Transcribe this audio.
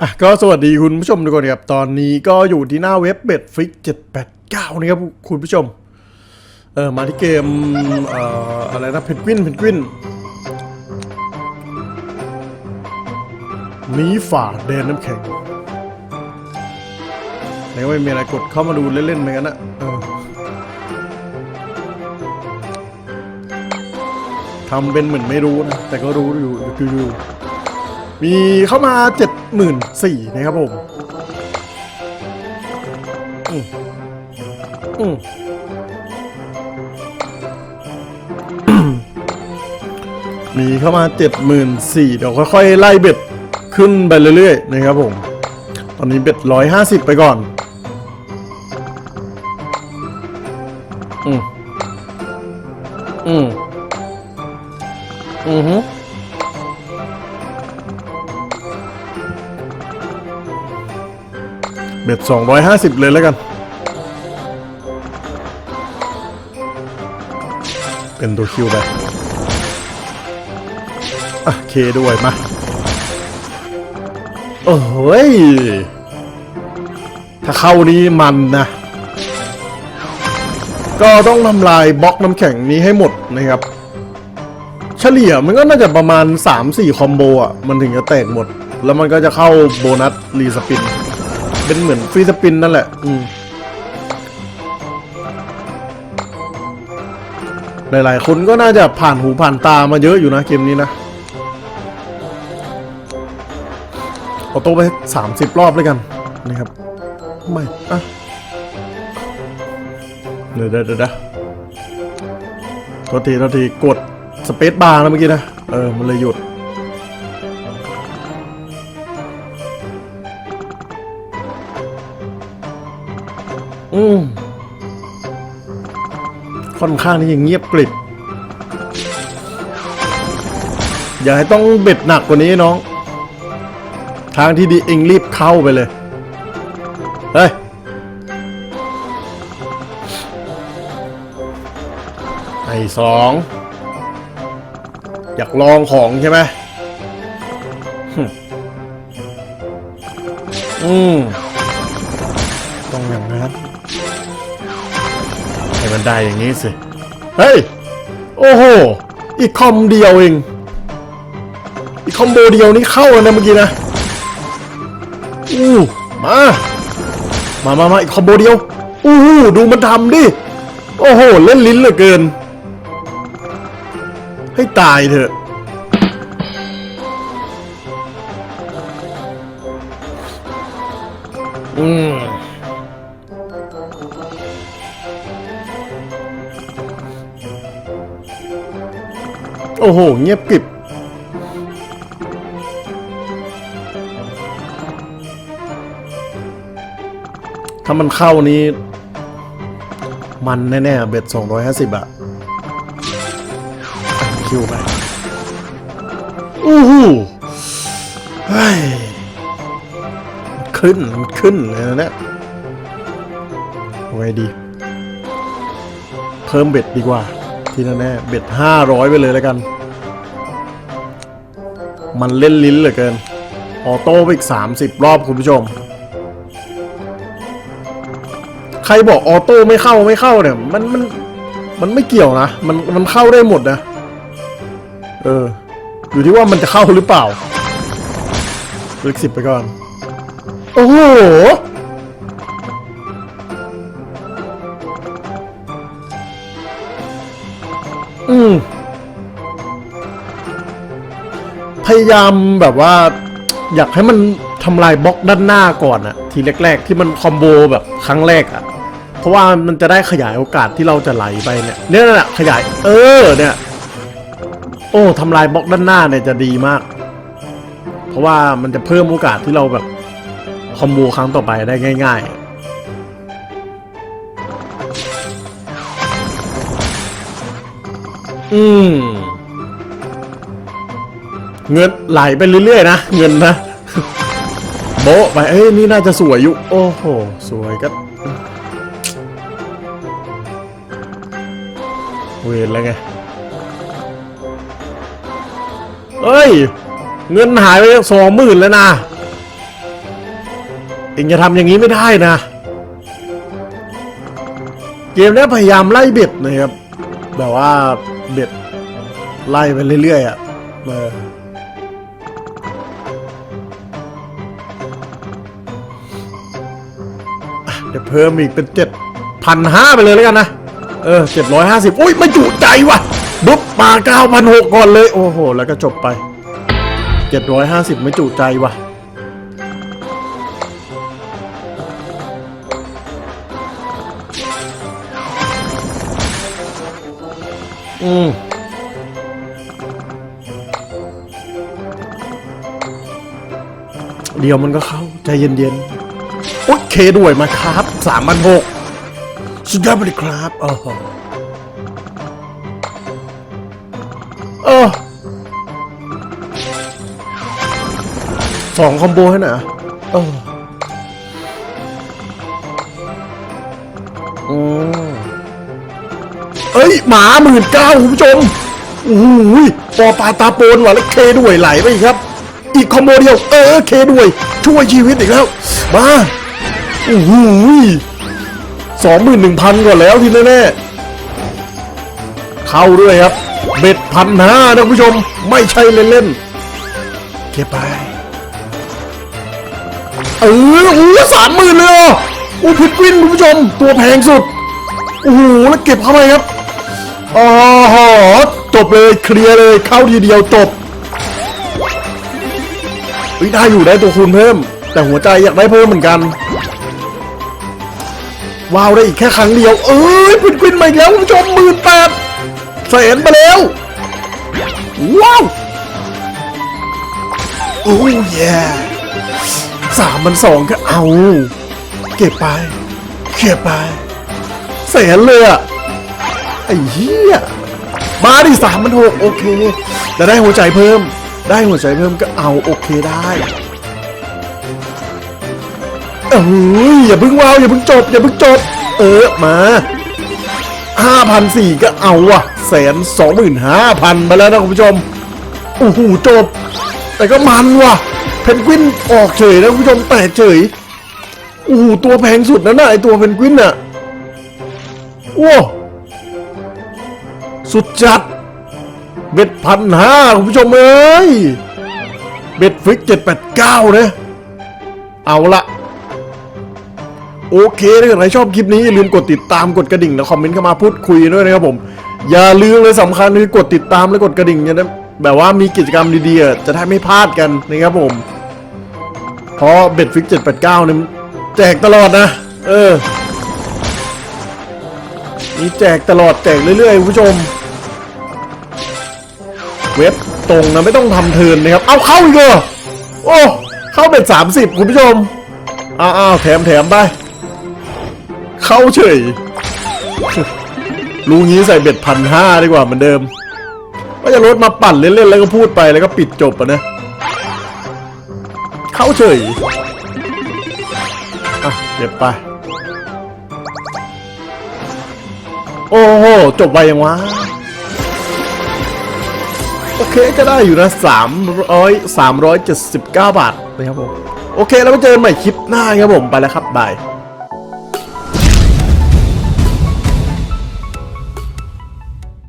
อะก็สวัสดีคุณผู้ชมทุกคนครับ ตอนนี้ก็อยู่ที่หน้าเว็บเบ็ดฟิก789นะครับคุณผู้ชม เออมาที่เกมเอ่ออะไรนะเพนกวินเพนกวินหนีฝ่าแดนน้ำแข็งแล้วไม่มีอะไรกดเข้ามาดูเล่นๆเหมือนกันนะเออทำเป็นเหมือนไม่รู้นะ แต่ก็รู้อยู่อยู่ มีเข้ามาเจ็ดหมื่นสี่นะครับผม อืมอืมมีเข้ามาเจ็ดหมื่นสี่เดี๋ยวค่อยๆ ไล่เบ็ดขึ้นไปเรื่อยๆ นะครับผม ตอนนี้เบ็ดร้อยห้าสิบไปก่อน อืมอืมอือฮึ เบ็ดสองร้อยห้าสิบเลยแล้วกัน เป็นตัวคิวแบบอะเคด้วยมา โอ้ย ถ้าเข้านี้มันนะ ก็ต้องทำลายบล็อกน้ำแข็งนี้ให้หมดนะครับ เฉลี่ยมันก็น่าจะประมาณ 3-4 คอมโบอะ มันถึงจะแตกหมด แล้วมันก็จะเข้าโบนัสรีสปิน เป็นเหมือนฟรีสปินนั่นแหละ อืมหลายๆ คนก็น่าจะผ่านหูผ่านตามาเยอะอยู่นะเกมนี้นะเอาโต้ไปสามสิบรอบเลยกันนะครับไม่อะเดี๋ยวเดี๋ยวเดี๋ยวโทษทีโทษทีกดสเปซบาร์นะเมื่อกี้นะ เออ มันเลยหยุด ค่อนข้างที่จะเงียบกริบอย่าให้ต้องเบ็ดหนักกว่านี้น้อง ทางที่ดีเองรีบเข้าไปเลย เฮ้ย ไอ้สอง อยากลองของใช่ไหมหอืมต้องอย่างนั้น ให้มันได้อย่างนี้สิ เฮ้ย โอ้โห อีกคอมเดียวเอง อีกคอมโบเดียวนี้เข้าแล้วนะเมื่อกี้นะ อู้มา มามามาอีกคอมโบเดียว อู้หูดูมันทำดิ โอ้โห เล่นลิ้นเหลือเกิน ให้ตายเถอะอืม โอ้โห เงียบกริบถ้ามันเข้านี้ มันแน่ๆ เบ็ด 250อะคิวไปอู้หูเฮ้ยขึ้นขึ้นเลยนะเนี่ยเอาไงดี เพิ่มเบ็ดดีกว่า ที่แน่ๆเบ็ดห้าร้อยไปเลยแล้วกัน มันเล่นลิ้นเหลือเกิน ออโต้ไปอีกสามสิบรอบคุณผู้ชม ใครบอกออโต้ไม่เข้าไม่เข้าเนี่ย มันมันมันไม่เกี่ยวนะ มันมันเข้าได้หมดนะ เออ อยู่ที่ว่ามันจะเข้าหรือเปล่าเล็กสิบไปก่อน โอ้โหายามแบบว่า อยากให้มันทำลายบล็อกด้านหน้าก่อนอะทีแรก ๆ ที่มันคอมโบแบบครั้งแรกอะเพราะว่ามันจะได้ขยายโอกาสที่เราจะไหลไปเนี่ยเนี่ยแหละขยาย เออเนี่ย โอ้ทำลายบล็อกด้านหน้าเนี่ยจะดีมาก เพราะว่ามันจะเพิ่มโอกาสที่เราแบบคอมโบครั้งต่อไปได้ง่ายๆอืม เงินไหลไปเรื่อยๆนะ เงินนะ โบะไปเอ้ยนี่น่าจะสวยอยู่ โอ้โห สวยก็เวรแล้วไงเฮ้ย เงินหายไปสองหมื่นแล้วนะเองจะทำอย่างนี้ไม่ได้นะ เกมนี้พยายามไล่เบ็ดนะครับแบบว่าเบ็ดไล่ไปเรื่อยๆอะเออ เพิ่มอีกเป็นเจ็ดพันห้าไปเลยแล้วกันนะ เออเจ็ดร้อยห้าสิบอุ้ยไม่จุใจว่ะบุ๊บมาเก้าพันหกก่อนเลย โอ้โห แล้วก็จบไปเจ็ดร้อยห้าสิบไม่จุใจว่ะอืมเดี๋ยวมันก็เข้า ใจเย็นๆ โอเคด้วยมาครับสามพันหกสุดยอดไปเลยครับโอ้โหเออสองคอมโบให้หน่อยอะเอออืมเอ้ย หมาหมื่นเก้าคุณผู้ชมโอ้โหปอปลาตาโปนว่ะแล้วเคด้วยไหลไปอีกครับ อีกคอมโบเดียว เออเคด้วย ช่วยชีวิตอีกแล้ว มา โอ้โหสองหมื่นหนึ่งพันก่อนแล้วทีแน่ๆเข้าด้วยครับ เบ็ดพันห้านะผู้ชม ไม่ใช่เล่นๆเก็บไป เออโอ้สามหมื่นเลยเหรอโอ้พิทวินคุณผู้ชม ตัวแพงสุด โอ้โห แล้วเก็บเข้าไปครับอ๋อหอจบเลยเคลียร์เลยเข้าทีเดียวจบได้อยู่ได้ตัวคูณเพิ่ม แต่หัวใจอยากได้เพิ่มเหมือนกัน ว้าวได้อีกแค่ครั้งเดียว เอ้ยพินกวินมาอีกแล้วคุณผู้ชมหมื่นแปดแสนไปแล้ว ว้าวโอ้ยแย่สามมันสองก็เอา เก็บไปเก็บไปแสนเลยอะไอ้เหี้ยมาดิสามมันหกโอเคแต่ได้หัวใจเพิ่ม ได้หัวใจเพิ่มก็เอาโอเคได้ เอ้ยอย่าเพิ่งว้าวอย่าเพิ่งจบอย่าเพิ่งจบ เออมาห้าพันสี่ก็เอาว่ะแสนสองหมื่นห้าพันไปแล้วนะคุณผู้ชมโอ้โหจบ แต่ก็มันว่ะเพนกวินออกเฉยนะคุณผู้ชมแต่เฉยโอ้โหตัวแพงสุดนะน่ะไอตัวเพนกวินน่ะโอ้สุดจัดเบ็ดพันห้าคุณผู้ชมเอ้ยเบ็ดฟิกเจ็ดแปดเก้าเนะเอาละ โอเคถ้าเกิดใครชอบคลิปนี้อย่าลืมกดติดตามกดกระดิ่งและคอมเมนต์เข้ามาพูดคุยด้วยนะครับผม อย่าลืมเลยสำคัญคือกดติดตามและกดกระดิ่งเนี่ยนะแบบว่ามีกิจกรรมดีๆ จะได้ไม่พลาดกันนะครับผม เพราะเบ็ดฟิกเจ็ดแปดเก้าเนี่ยแจกตลอดนะ เออมีแจกตลอดแจกเรื่อยๆคุณผู้ชม เว็บตรงนะไม่ต้องทำเทินนะครับ เอาเข้าอีกเหรอโอ้ เข้าเป็นสามสิบคุณผู้ชมอ้าวแถมแถมไป เข้าเฉยรู้งี้ใส่เบ็ดพันห้าดีกว่าเหมือนเดิม ก็จะลดมาปั่นเล่นๆแล้วก็พูดไปแล้วก็ปิดจบอะนะ เข้าเฉย อะเก็บไป โอ้โห จบไปยังวะ โอเคก็ได้อยู่นะ300 379บาทนะครับผม โอเค แล้วไปเจอกันใหม่คลิปหน้าครับผม ไปแล้วครับบาย